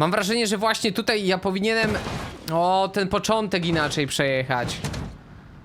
Mam wrażenie, że właśnie tutaj ja powinienem o ten początek inaczej przejechać.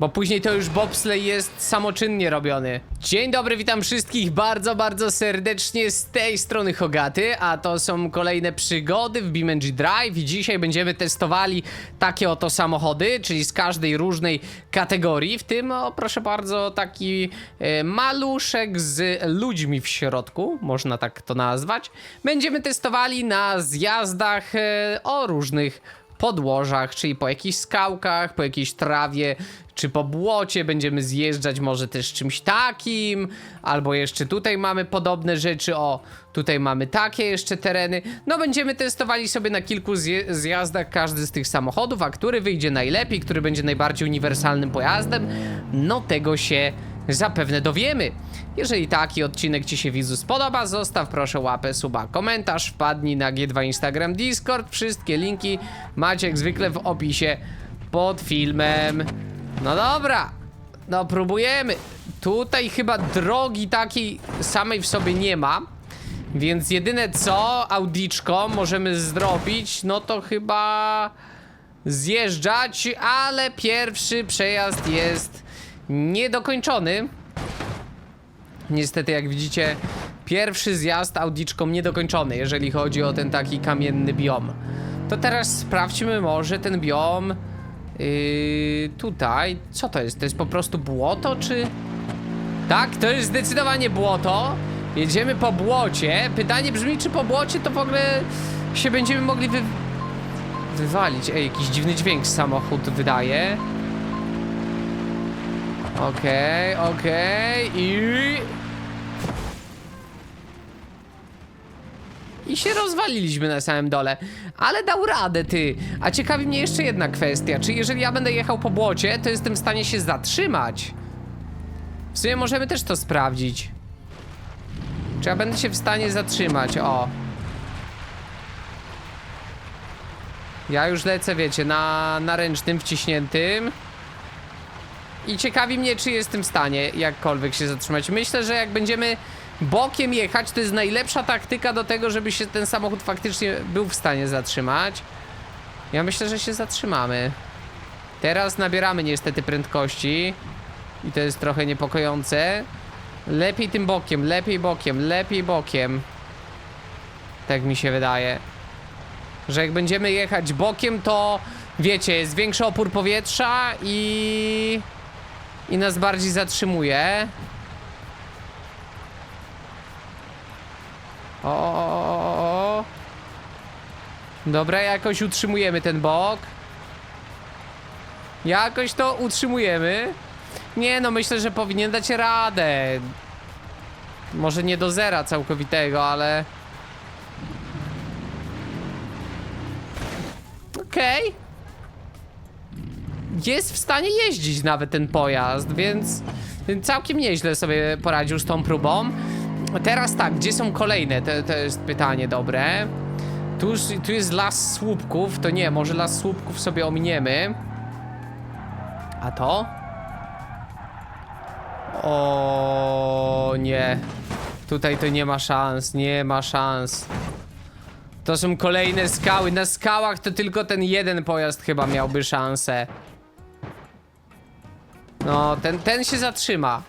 Bo później to już bobsleigh jest samoczynnie robiony. Dzień dobry, witam wszystkich bardzo, bardzo serdecznie z tej strony Hogaty, a to są kolejne przygody w BeamNG Drive i dzisiaj będziemy testowali takie oto samochody, czyli z każdej różnej kategorii, w tym, o proszę bardzo, taki e, maluszek z ludźmi w środku, można tak to nazwać. Będziemy testowali na zjazdach e, o różnych podłożach, czyli po jakichś skałkach, po jakiejś trawie, czy po błocie będziemy zjeżdżać może też czymś takim, albo jeszcze tutaj mamy podobne rzeczy, o, tutaj mamy takie jeszcze tereny. No będziemy testowali sobie na kilku zjazdach każdy z tych samochodów, a który wyjdzie najlepiej, który będzie najbardziej uniwersalnym pojazdem, no tego się zapewne dowiemy. Jeżeli taki odcinek Ci się widzu spodoba, zostaw proszę łapę, suba, komentarz, wpadnij na G2 Instagram, Discord, wszystkie linki macie jak zwykle w opisie pod filmem. No dobra, no próbujemy. Tutaj chyba drogi takiej samej w sobie nie ma, więc jedyne co audiczką możemy zrobić, no to chyba zjeżdżać, ale pierwszy przejazd jest niedokończony. Niestety, jak widzicie, pierwszy zjazd audiczką niedokończony, jeżeli chodzi o ten taki kamienny biom. To teraz sprawdźmy może ten biom yy, tutaj. Co to jest? To jest po prostu błoto, czy... Tak, to jest zdecydowanie błoto. Jedziemy po błocie. Pytanie brzmi, czy po błocie to w ogóle się będziemy mogli wy... wywalić. Ej, jakiś dziwny dźwięk samochód wydaje. Okej, okej i... I się rozwaliliśmy na samym dole. Ale dał radę, ty. A ciekawi mnie jeszcze jedna kwestia. Czy jeżeli ja będę jechał po błocie, to jestem w stanie się zatrzymać? W sumie możemy też to sprawdzić. Czy ja będę się w stanie zatrzymać? O. Ja już lecę, wiecie, na, na ręcznym wciśniętym. I ciekawi mnie, czy jestem w stanie jakkolwiek się zatrzymać. Myślę, że jak będziemy bokiem jechać, to jest najlepsza taktyka do tego, żeby się ten samochód faktycznie był w stanie zatrzymać. Ja myślę, że się zatrzymamy. Teraz nabieramy niestety prędkości. I to jest trochę niepokojące. Lepiej tym bokiem, lepiej bokiem, lepiej bokiem. Tak mi się wydaje. Że jak będziemy jechać bokiem, to wiecie, jest większy opór powietrza i i nas bardziej zatrzymuje. O, o, o, o. Dobra, jakoś utrzymujemy ten bok. Jakoś to utrzymujemy. Nie no, myślę, że powinien dać radę. Może nie do zera całkowitego, ale... Okej jest w stanie jeździć nawet ten pojazd, więc całkiem nieźle sobie poradził z tą próbą. Teraz tak, gdzie są kolejne? To, to jest pytanie dobre. Tu, tu jest las słupków, to nie, może las słupków sobie ominiemy. A to? O nie. Tutaj to nie ma szans, nie ma szans. To są kolejne skały. Na skałach to tylko ten jeden pojazd chyba miałby szansę. No, ten, ten się zatrzyma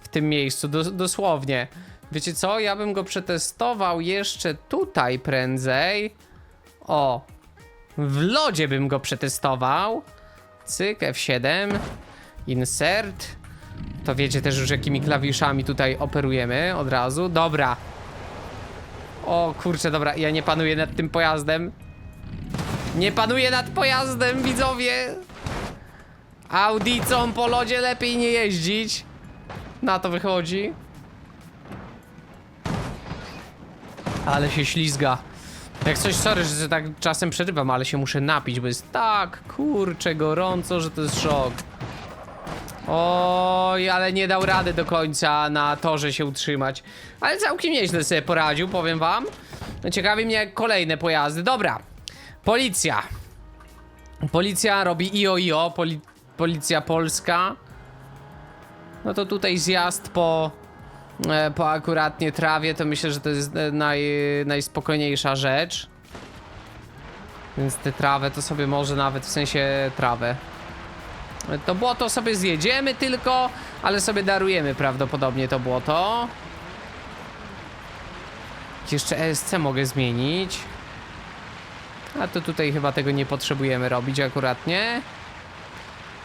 w tym miejscu, dos dosłownie. Wiecie co? Ja bym go przetestował jeszcze tutaj prędzej. O, w lodzie bym go przetestował. Cyk, F7. Insert. To wiecie też już jakimi klawiszami tutaj operujemy od razu. Dobra. O kurczę, dobra, ja nie panuję nad tym pojazdem. Nie panuję nad pojazdem, widzowie. Audicą po lodzie lepiej nie jeździć. Na to wychodzi. Ale się ślizga. Jak coś, sorry, że tak czasem przerywam, ale się muszę napić, bo jest tak kurcze gorąco, że to jest szok. Oj, ale nie dał rady do końca na torze się utrzymać. Ale całkiem nieźle sobie poradził, powiem wam. No, Ciekawi mnie kolejne pojazdy. Dobra. Policja. Policja robi IO-IO, poli policja polska. No to tutaj zjazd po, po akuratnie trawie, to myślę, że to jest e, naj, najspokojniejsza rzecz. Więc tę trawę to sobie może nawet, w sensie trawę. To błoto sobie zjedziemy tylko, ale sobie darujemy prawdopodobnie to błoto. Jeszcze ESC mogę zmienić. A to tutaj chyba tego nie potrzebujemy robić akuratnie.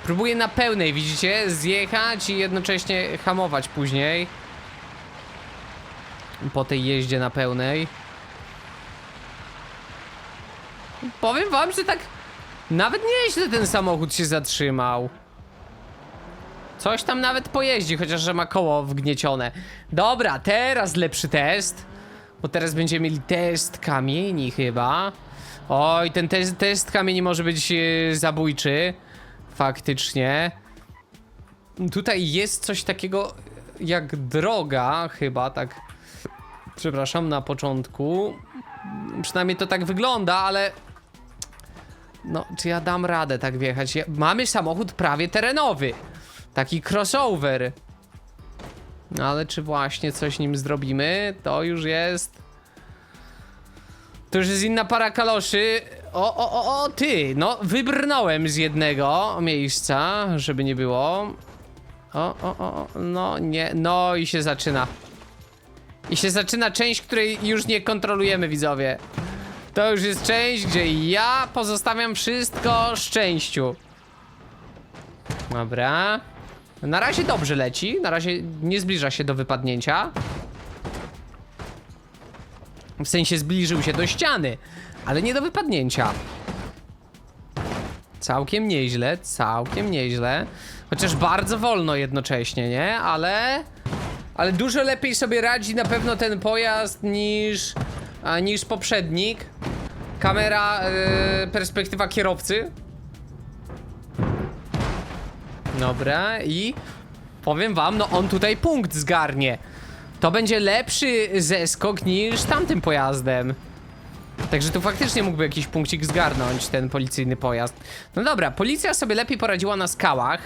Próbuję na pełnej, widzicie? Zjechać i jednocześnie hamować później. Po tej jeździe na pełnej. Powiem wam, że tak nawet nieźle ten samochód się zatrzymał. Coś tam nawet pojeździ, chociaż że ma koło wgniecione. Dobra, teraz lepszy test. Bo teraz będziemy mieli test kamieni chyba. Oj, ten test, kamieni może być e, zabójczy. Faktycznie. Tutaj jest coś takiego jak droga, chyba tak. Przepraszam, na początku. Przynajmniej to tak wygląda, ale. No, czy ja dam radę tak wjechać? Ja... Mamy samochód prawie terenowy. Taki crossover. No ale czy właśnie coś nim zrobimy? To już jest. To już jest inna para kaloszy. O, o, o, o, ty! No, wybrnąłem z jednego miejsca, żeby nie było. O, o, o, o, no nie, no i się zaczyna. I się zaczyna część, której już nie kontrolujemy, widzowie. To już jest część, gdzie ja pozostawiam wszystko szczęściu. Dobra. Na razie dobrze leci, na razie nie zbliża się do wypadnięcia. W sensie zbliżył się do ściany, ale nie do wypadnięcia. Całkiem nieźle, całkiem nieźle. Chociaż bardzo wolno jednocześnie, nie? Ale... Ale dużo lepiej sobie radzi na pewno ten pojazd niż... Niż poprzednik. Kamera, yy, perspektywa kierowcy. Dobra, i powiem wam, no on tutaj punkt zgarnie. To będzie lepszy zeskok niż tamtym pojazdem. Także tu faktycznie mógłby jakiś punkcik zgarnąć ten policyjny pojazd. No dobra, policja sobie lepiej poradziła na skałach.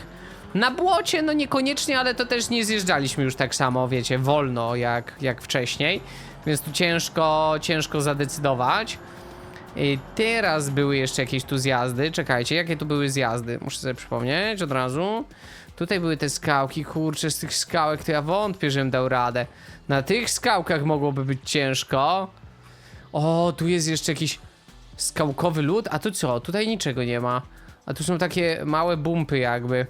Na błocie, no niekoniecznie, ale to też nie zjeżdżaliśmy już tak samo, wiecie, wolno jak, jak wcześniej. Więc tu ciężko, ciężko zadecydować. I teraz były jeszcze jakieś tu zjazdy. Czekajcie, jakie tu były zjazdy? Muszę sobie przypomnieć od razu. Tutaj były te skałki, kurczę, z tych skałek to ja wątpię, żebym dał radę. Na tych skałkach mogłoby być ciężko. O, tu jest jeszcze jakiś skałkowy lód. A tu co? Tutaj niczego nie ma. A tu są takie małe bumpy jakby.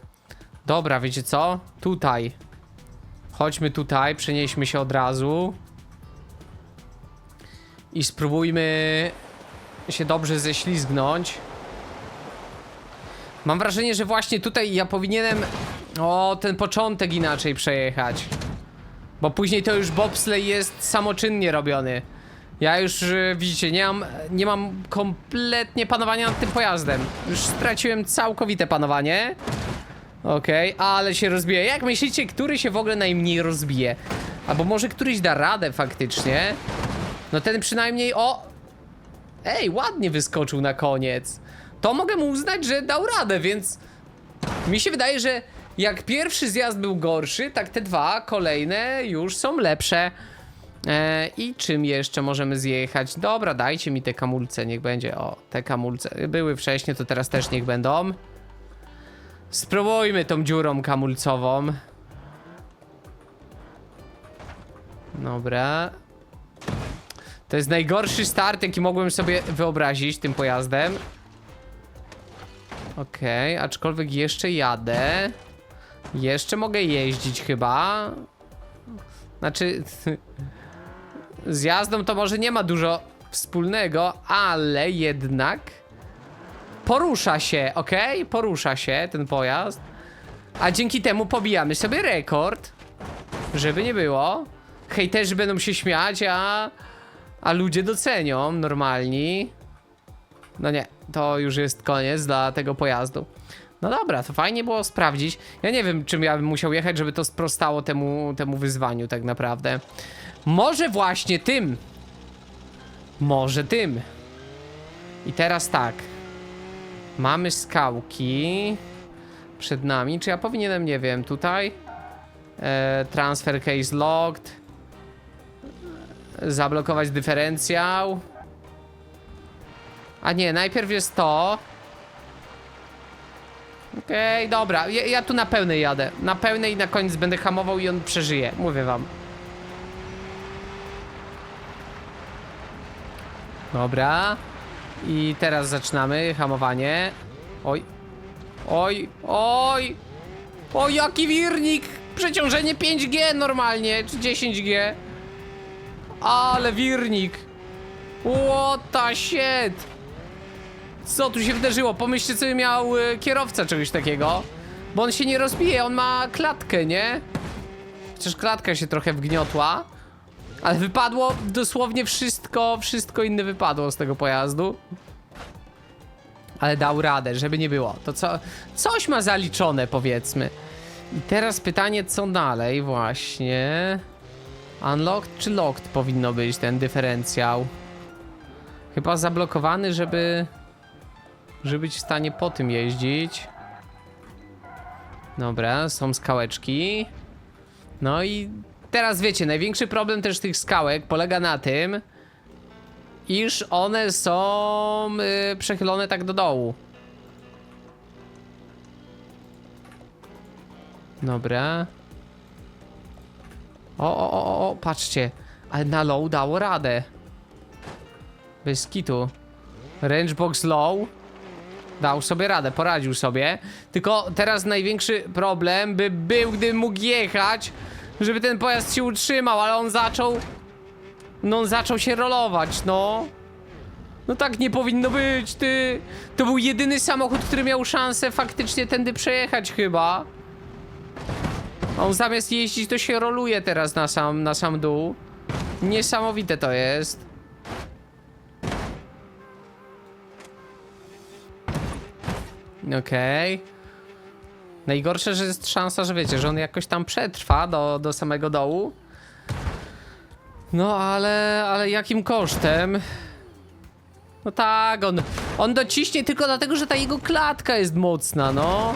Dobra, wiecie co? Tutaj. Chodźmy tutaj, przenieśmy się od razu. I spróbujmy się dobrze ześlizgnąć. Mam wrażenie, że właśnie tutaj ja powinienem o ten początek inaczej przejechać. Bo później to już bobsleigh jest samoczynnie robiony. Ja już, y, widzicie, nie mam, nie mam kompletnie panowania nad tym pojazdem. Już straciłem całkowite panowanie. Okej, ale się rozbije. Jak myślicie, który się w ogóle najmniej rozbije? Albo może któryś da radę faktycznie? No ten przynajmniej, o, Ej, ładnie wyskoczył na koniec. To mogę mu uznać, że dał radę, więc mi się wydaje, że jak pierwszy zjazd był gorszy, tak te dwa kolejne już są lepsze. E, I czym jeszcze możemy zjechać? Dobra, dajcie mi te kamulce, niech będzie. O, te kamulce były wcześniej, to teraz też niech będą. Spróbujmy tą dziurą kamulcową. Dobra. To jest najgorszy start, jaki mogłem sobie wyobrazić tym pojazdem. Okej, okay, aczkolwiek jeszcze jadę. Jeszcze mogę jeździć chyba. Znaczy... Z jazdą to może nie ma dużo wspólnego, ale jednak... Porusza się, ok? Porusza się ten pojazd. A dzięki temu pobijamy sobie rekord. Żeby nie było. Hejterzy będą się śmiać, a... A ludzie docenią, normalni. No nie, to już jest koniec dla tego pojazdu. No dobra, to fajnie było sprawdzić. Ja nie wiem, czym ja bym musiał jechać, żeby to sprostało temu, temu wyzwaniu tak naprawdę. Może właśnie tym. Może tym. I teraz tak. Mamy skałki przed nami. Czy ja powinienem, nie wiem, tutaj? E, transfer case locked. Zablokować dyferencjał. A nie, najpierw jest to. Okej, dobra. Ja, ja tu na pełnej jadę. Na pełnej i na koniec będę hamował i on przeżyje. Mówię wam. Dobra. I teraz zaczynamy hamowanie. Oj. Oj, oj. O, jaki wirnik! Przeciążenie 5G normalnie, czy 10G. Ale wirnik. What the shit! Co tu się wydarzyło? Pomyślcie sobie miał y, kierowca czegoś takiego. Bo on się nie rozbije, on ma klatkę, nie? Chociaż klatka się trochę wgniotła. Ale wypadło dosłownie wszystko, wszystko inne wypadło z tego pojazdu. Ale dał radę, żeby nie było. To co, coś ma zaliczone, powiedzmy. I teraz pytanie, co dalej właśnie. Unlocked czy locked powinno być ten dyferencjał? Chyba zablokowany, żeby... Żeby być w stanie po tym jeździć. Dobra, są skałeczki. No i teraz wiecie, największy problem też tych skałek polega na tym, iż one są y, przechylone tak do dołu. Dobra. O, o, o, o, patrzcie. Ale na low dało radę. Bez kitu. Rangebox low. Dał sobie radę, poradził sobie. Tylko teraz największy problem by był, gdybym mógł jechać, żeby ten pojazd się utrzymał, ale on zaczął... No on zaczął się rolować, no. No tak nie powinno być, ty. To był jedyny samochód, który miał szansę faktycznie tędy przejechać chyba. A on zamiast jeździć, to się roluje teraz na sam, na sam dół. Niesamowite to jest. Okej. Najgorsze, że jest szansa, że wiecie, że on jakoś tam przetrwa do, do samego dołu. No ale, ale jakim kosztem? No tak, on, on dociśnie tylko dlatego, że ta jego klatka jest mocna, no.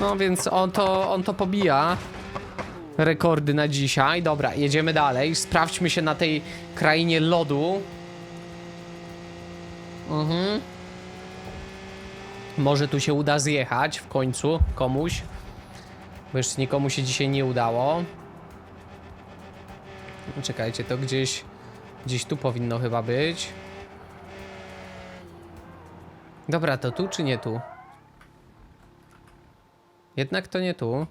No więc on to, on to pobija. Rekordy na dzisiaj. Dobra, jedziemy dalej. Sprawdźmy się na tej krainie lodu. Mhm. Może tu się uda zjechać w końcu komuś. Bo jeszcze nikomu się dzisiaj nie udało. No, Czekajcie, to gdzieś gdzieś tu powinno chyba być. Dobra, to tu czy nie tu? Jednak to nie tu.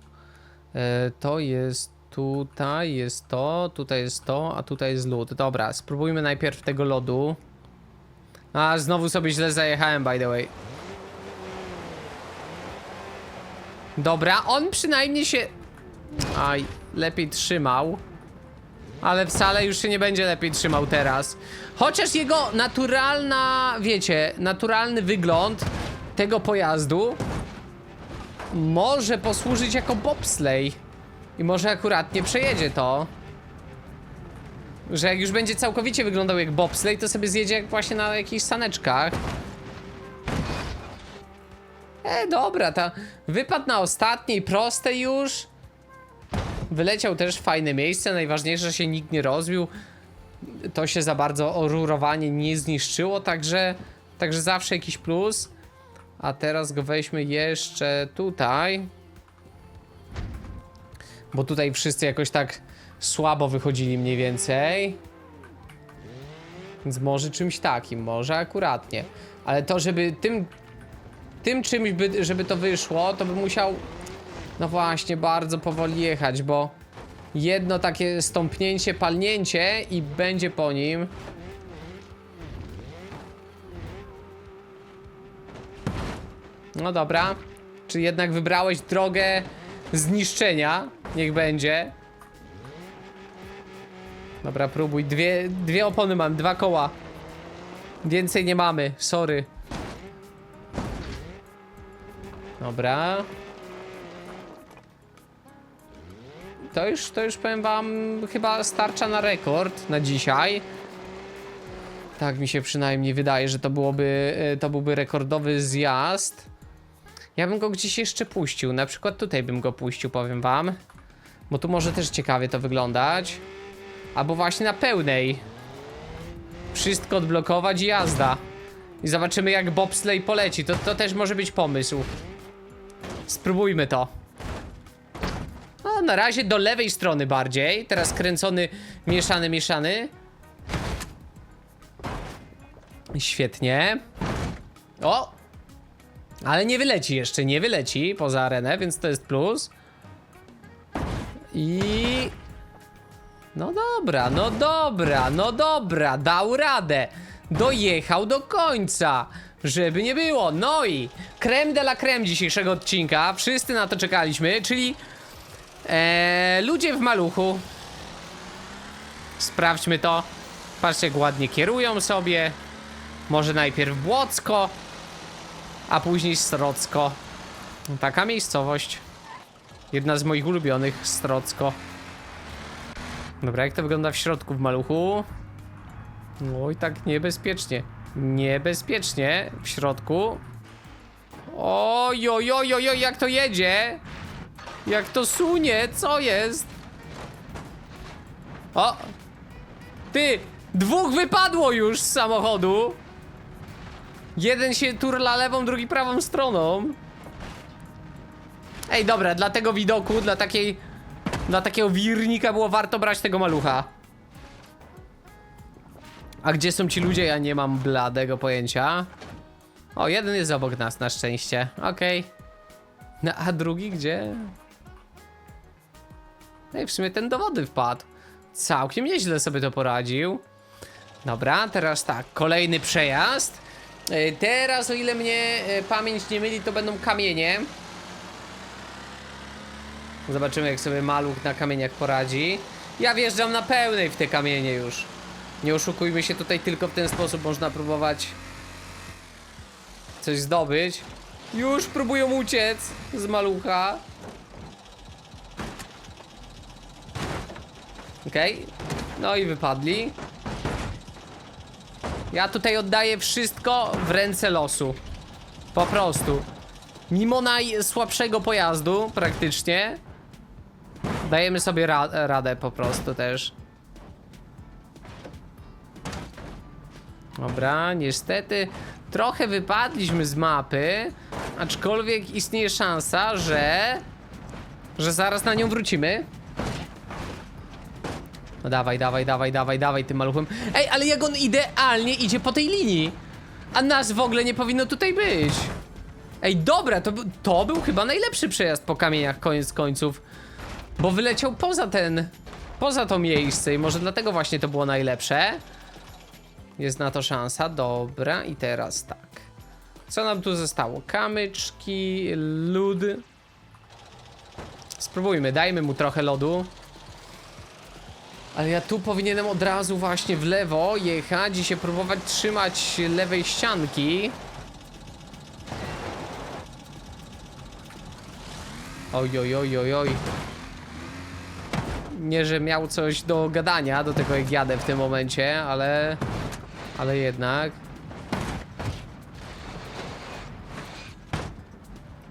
E, to jest tutaj, jest to, tutaj jest to, a tutaj jest lód. Dobra, spróbujmy najpierw tego lodu. A, znowu sobie źle zajechałem, by the way. Dobra, on przynajmniej się... Aj, lepiej trzymał. Ale wcale już się nie będzie lepiej trzymał teraz. Chociaż jego naturalna, wiecie, naturalny wygląd tego pojazdu może posłużyć jako bobsleigh. I może akurat nie przejedzie to. Że jak już będzie całkowicie wyglądał jak bobsleigh, to sobie zjedzie jak właśnie na jakichś saneczkach. E, dobra, ta wypadł na ostatniej, prostej już. Wyleciał też w fajne miejsce, najważniejsze, że się nikt nie rozbił. To się za bardzo o rurowanie nie zniszczyło, także, także zawsze jakiś plus. A teraz go weźmy jeszcze tutaj. Bo tutaj wszyscy jakoś tak słabo wychodzili mniej więcej. Więc może czymś takim, może akuratnie. Ale to, żeby tym, tym czymś, by, żeby to wyszło, to by musiał, no właśnie, bardzo powoli jechać, bo jedno takie stąpnięcie, palnięcie i będzie po nim. No dobra. Czy jednak wybrałeś drogę zniszczenia? Niech będzie. Dobra, próbuj. Dwie, dwie opony mam, dwa koła. Więcej nie mamy, sorry. Dobra. To już, to już powiem wam, chyba starcza na rekord na dzisiaj. Tak mi się przynajmniej wydaje, że to byłoby, e, to byłby rekordowy zjazd. Ja bym go gdzieś jeszcze puścił, na przykład tutaj bym go puścił, powiem wam. Bo tu może też ciekawie to wyglądać. Albo właśnie na pełnej. Wszystko odblokować i jazda. I zobaczymy jak bobsleigh poleci. To, to też może być pomysł. Spróbujmy to. No, na razie do lewej strony bardziej. Teraz kręcony, mieszany, mieszany. Świetnie. O! Ale nie wyleci jeszcze, nie wyleci poza arenę, więc to jest plus. I... No dobra, no dobra, no dobra, dał radę. Dojechał do końca, żeby nie było. No i creme de la creme dzisiejszego odcinka, wszyscy na to czekaliśmy, czyli e, ludzie w maluchu. Sprawdźmy to. Patrzcie, jak ładnie kierują sobie. Może najpierw Błocko, a później Strocko. Taka miejscowość. Jedna z moich ulubionych, Strocko. Dobra, jak to wygląda w środku w maluchu? Oj, tak niebezpiecznie. Niebezpiecznie w środku. Oj, oj, oj, oj, oj, jak to jedzie? Jak to sunie? Co jest? O! Ty! Dwóch wypadło już z samochodu! Jeden się turla lewą, drugi prawą stroną. Ej, dobra, dla tego widoku, dla takiej... Dla takiego wirnika było warto brać tego malucha. A gdzie są ci ludzie? Ja nie mam bladego pojęcia. O, jeden jest obok nas, na szczęście. Okej. No, a drugi gdzie? Ej, w sumie ten do wody wpadł. Całkiem nieźle sobie to poradził. Dobra, teraz tak, kolejny przejazd. E, Teraz, o ile mnie e, pamięć nie myli, to będą kamienie. Zobaczymy, jak sobie maluch na kamieniach poradzi. Ja wjeżdżam na pełnej w te kamienie już. Nie oszukujmy się, tutaj tylko w ten sposób można próbować coś zdobyć. Już próbują uciec z malucha. Okej. No i wypadli. Ja tutaj oddaję wszystko w ręce losu. Po prostu. Mimo najsłabszego pojazdu, praktycznie, dajemy sobie ra radę po prostu też. Dobra, niestety trochę wypadliśmy z mapy, aczkolwiek istnieje szansa, że... że zaraz na nią wrócimy. No dawaj, dawaj, dawaj, dawaj, dawaj tym maluchem. Ej, ale jak on idealnie idzie po tej linii. A nas w ogóle nie powinno tutaj być. Ej, dobra, to, to był chyba najlepszy przejazd po kamieniach, koniec końców. Bo wyleciał poza ten, poza to miejsce i może dlatego właśnie to było najlepsze. Jest na to szansa, dobra, i teraz tak. Co nam tu zostało? Kamyczki, lód. Spróbujmy, dajmy mu trochę lodu. Ale ja tu powinienem od razu właśnie w lewo jechać i się próbować trzymać lewej ścianki. Oj, oj, oj, oj, oj. Nie, że miał coś do gadania do tego jak jadę w tym momencie, ale... Ale jednak...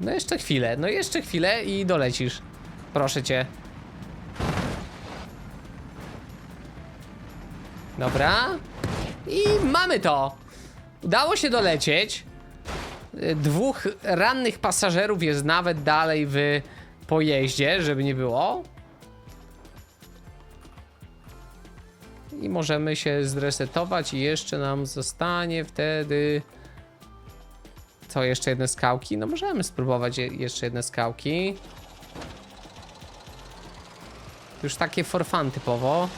No jeszcze chwilę, no jeszcze chwilę i dolecisz. Proszę cię. Dobra. I mamy to. Udało się dolecieć. Y, Dwóch rannych pasażerów jest nawet dalej w pojeździe, żeby nie było. I możemy się zresetować i jeszcze nam zostanie wtedy... Co, jeszcze jedne skałki? No możemy spróbować je jeszcze jedne skałki. Już takie for fun typowo.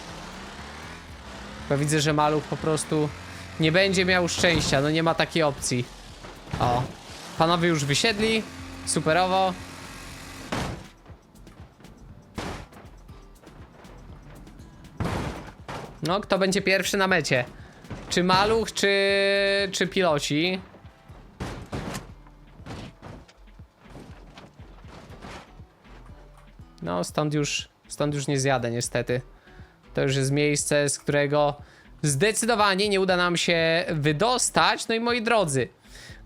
Bo widzę, że maluch po prostu nie będzie miał szczęścia, no nie ma takiej opcji. O, panowie już wysiedli, superowo. No, kto będzie pierwszy na mecie? Czy maluch, czy, czy piloci? No, stąd już, stąd już nie zjadę niestety. To już jest miejsce, z którego zdecydowanie nie uda nam się wydostać. No i moi drodzy,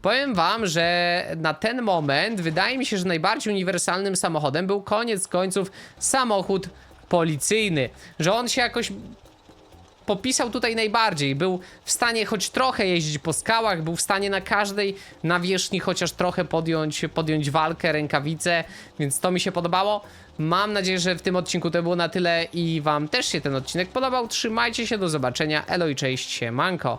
powiem wam, że na ten moment wydaje mi się, że najbardziej uniwersalnym samochodem był koniec końców samochód policyjny. Że on się jakoś popisał tutaj najbardziej. Był w stanie choć trochę jeździć po skałach, był w stanie na każdej nawierzchni chociaż trochę podjąć, podjąć walkę, rękawice, więc to mi się podobało. Mam nadzieję, że w tym odcinku to było na tyle i wam też się ten odcinek podobał. Trzymajcie się, do zobaczenia. Elo i cześć, siemanko.